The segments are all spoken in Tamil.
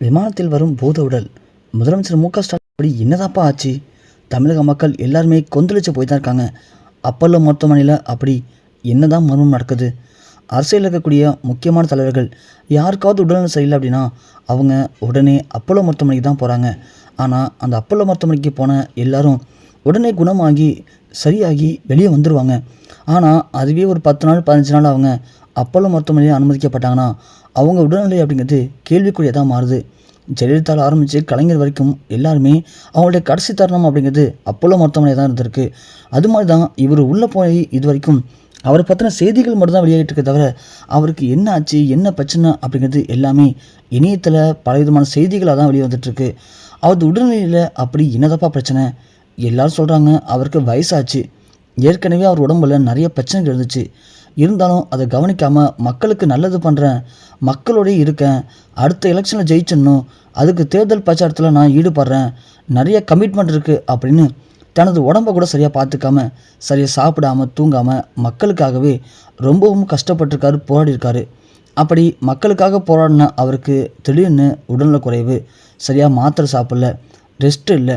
விமானத்தில் வரும் பூத உடல். முதலமைச்சர் மு க ஸ்டாலின் அப்படி என்னதாப்பா ஆச்சு? தமிழக மக்கள் எல்லாருமே கொந்தளிச்சு போய் தான் இருக்காங்க. அப்பல்லோ மருத்துவமனையில் அப்படி என்னதான் மர்மம் நடக்குது? அரசியலில் இருக்கக்கூடிய முக்கியமான தலைவர்கள் யாருக்காவது உடல்நலம் சரியில்லை அப்படின்னா அவங்க உடனே அப்பல்லோ மருத்துவமனைக்கு தான் போகிறாங்க ஆனால் அந்த அப்பல்லோ மருத்துவமனைக்கு போன எல்லாரும் உடனே குணமாகி சரியாகி வெளியே வந்துடுவாங்க ஆனால் அதுவே ஒரு பத்து நாள் பதினஞ்சு நாள் அவங்க அப்பல்லோ மருத்துவமனையில் அனுமதிக்கப்பட்டாங்கன்னா அவங்க உடல்நிலை அப்படிங்கிறது கேள்விக்குறியாக மாறுது. ஜெயலலிதாவில் ஆரம்பித்து கலைஞர் வரைக்கும் எல்லாருமே அவங்களுடைய கடைசி தருணம் அப்படிங்கிறது அப்போலோ மருத்துவமனை தான் இருந்திருக்கு. அது மாதிரி தான் இவர் உள்ளே போய் இது வரைக்கும் அவரை பற்றின செய்திகள் மட்டும் தான் வெளியாகிட்டு தவிர அவருக்கு என்ன ஆச்சு என்ன பிரச்சனை அப்படிங்கிறது எல்லாமே இணையத்தில் பல விதமான செய்திகளாக தான் வெளியே வந்துட்டுருக்கு அவரது உடல்நிலையில் அப்படி என்னதப்பா பிரச்சனை? எல்லாரும் சொல்கிறாங்க அவருக்கு வயசாச்சு. ஏற்கனவே அவர் உடம்புல நிறைய பிரச்சனைகள் இருந்துச்சு. இருந்தாலும் அதை கவனிக்காமல் மக்களுக்கு நல்லது பண்ணுறேன் மக்களோடய இருக்கேன் அடுத்த எலெக்ஷனில் ஜெயிச்சிடணும் அதுக்கு தேர்தல் பிரச்சாரத்தில் நான் ஈடுபடுறேன் நிறைய கமிட்மெண்ட் இருக்குது அப்படின்னு தனது உடம்பை கூட சரியாக பார்த்துக்காம சரியாக சாப்பிடாம தூங்காமல் மக்களுக்காகவே ரொம்பவும் கஷ்டப்பட்டிருக்காரு போராடியிருக்காரு. அப்படி மக்களுக்காக போராடின அவருக்கு திடீர்னு உடல்நல குறைவு சரியாக மாத்திரை சாப்பிடல ரெஸ்ட் இல்லை.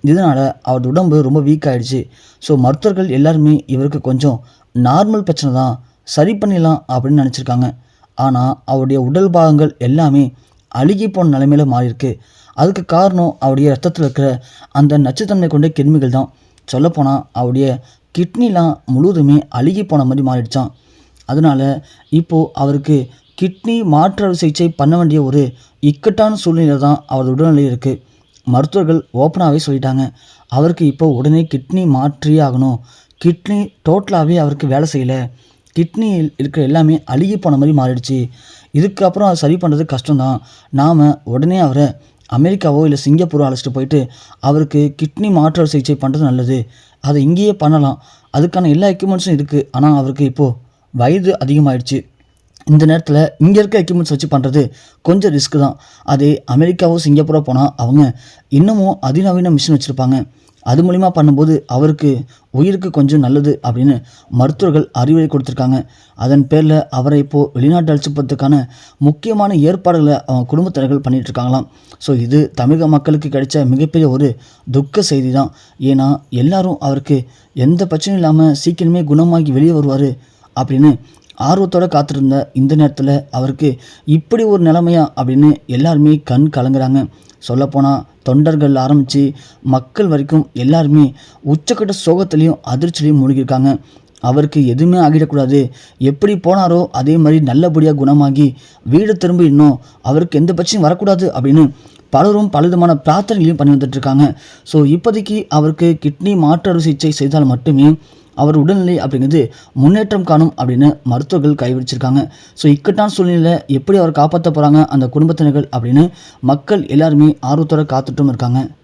இதனால் அவரது உடம்பு ரொம்ப வீக் ஆகிடுச்சு ஸோ மருத்துவர்கள் எல்லாருமே இவருக்கு கொஞ்சம் நார்மல் பிரச்சனை தான் சரி பண்ணிடலாம் அப்படின்னு நினச்சிருக்காங்க. ஆனால் அவருடைய உடல் பாகங்கள் எல்லாமே அழுகி போன நிலைமையில் மாறியிருக்கு. அதுக்கு காரணம் அவருடைய ரத்தத்தில் இருக்கிற அந்த நச்சுத்தன்மை கொண்ட கிருமிகள் தான். சொல்லப்போனால் அவருடைய கிட்னிலாம் முழுவதுமே அழுகி போன மாதிரி மாறிடுச்சான் அதனால் இப்போது அவருக்கு கிட்னி மாற்று சிகிச்சை பண்ண வேண்டிய ஒரு இக்கட்டான சூழ்நிலை தான் அவரது உடல்நிலை இருக்குது மருத்துவர்கள் ஓப்பனாகவே சொல்லிட்டாங்க. அவருக்கு இப்போ உடனே கிட்னி மாற்றியே ஆகணும். கிட்னி டோட்டலாகவே அவருக்கு வேலை செய்யலை. கிட்னி இருக்கிற எல்லாமே அழுகி போன மாதிரி மாறிடுச்சு. இதுக்கப்புறம் அதை சரி பண்ணுறது கஷ்டம்தான். நாம் உடனே அவரை அமெரிக்காவோ இல்லை சிங்கப்பூரோ அழைச்சிட்டு போயிட்டு அவருக்கு கிட்னி மாற்று சிகிச்சை பண்ணுறது நல்லது. அதை இங்கேயே பண்ணலாம். அதுக்கான எல்லா எக்யூப்மெண்ட்ஸும் இருக்குது ஆனால் அவருக்கு இப்போது வயது அதிகமாகிடுச்சு இந்த நேரத்தில் இங்கே இருக்க எக்யூப்மெண்ட்ஸ் வச்சு பண்ணுறது கொஞ்சம் ரிஸ்க் தான். அதே அமெரிக்காவோ சிங்கப்பூரோ போனால் அவங்க இன்னமும் அதிநவீன மிஷின் வச்சுருப்பாங்க. அது மூலிமா பண்ணும்போது அவருக்கு உயிருக்கு கொஞ்சம் நல்லது அப்படின்னு மருத்துவர்கள் அறிவுரை கொடுத்துருக்காங்க. அதன் பேரில் அவரை இப்போது வெளிநாட்டு அழைச்சி முக்கியமான ஏற்பாடுகளை அவங்க குடும்பத்தினர்கள் பண்ணிகிட்ருக்காங்களாம் ஸோ இது தமிழக மக்களுக்கு கிடைச்ச மிகப்பெரிய ஒரு துக்க செய்தி தான் ஏன்னா எல்லாரும் அவருக்கு எந்த பிரச்சனையும் இல்லாமல் சீக்கிரமே குணமாகி வெளியே வருவார் அப்படின்னு ஆர்வத்தோடு காத்திருந்த இந்த நேரத்தில் அவருக்கு இப்படி ஒரு நிலைமையா அப்படின்னு எல்லாருமே கண் கலங்குறாங்க. சொல்லப்போனால் தொண்டர்கள் ஆரம்பித்து மக்கள் வரைக்கும் எல்லாருமே உச்சக்கட்ட சோகத்துலேயும் அதிர்ச்சிலையும் மூழ்கியிருக்காங்க. அவருக்கு எதுவுமே ஆகிடக்கூடாது. எப்படி போனாரோ அதே மாதிரி நல்லபடியாக குணமாகி வீடு திரும்ப இன்னும் அவருக்கு எந்த பிரச்சனையும் வரக்கூடாது அப்படின்னு பலரும் பலவிதமான பிரார்த்தனைகளையும் பண்ணி வந்துட்டு இருக்காங்க ஸோ இப்போதைக்கு அவருக்கு கிட்னி மாற்று அறுவை சிகிச்சை செய்தால் மட்டுமே அவர் உடல்நிலை அப்படிங்கிறது முன்னேற்றம் காணும் அப்படின்னு மருத்துவர்கள் கைவிடிச்சிருக்காங்க ஸோ இக்கட்டான சூழ்நிலையில் எப்படி அவர் காப்பாற்ற போகிறாங்க அந்த குடும்பத்தினர்கள் அப்படின்னு மக்கள் எல்லாருமே ஆர்வத்தோட காத்துட்டும் இருக்காங்க.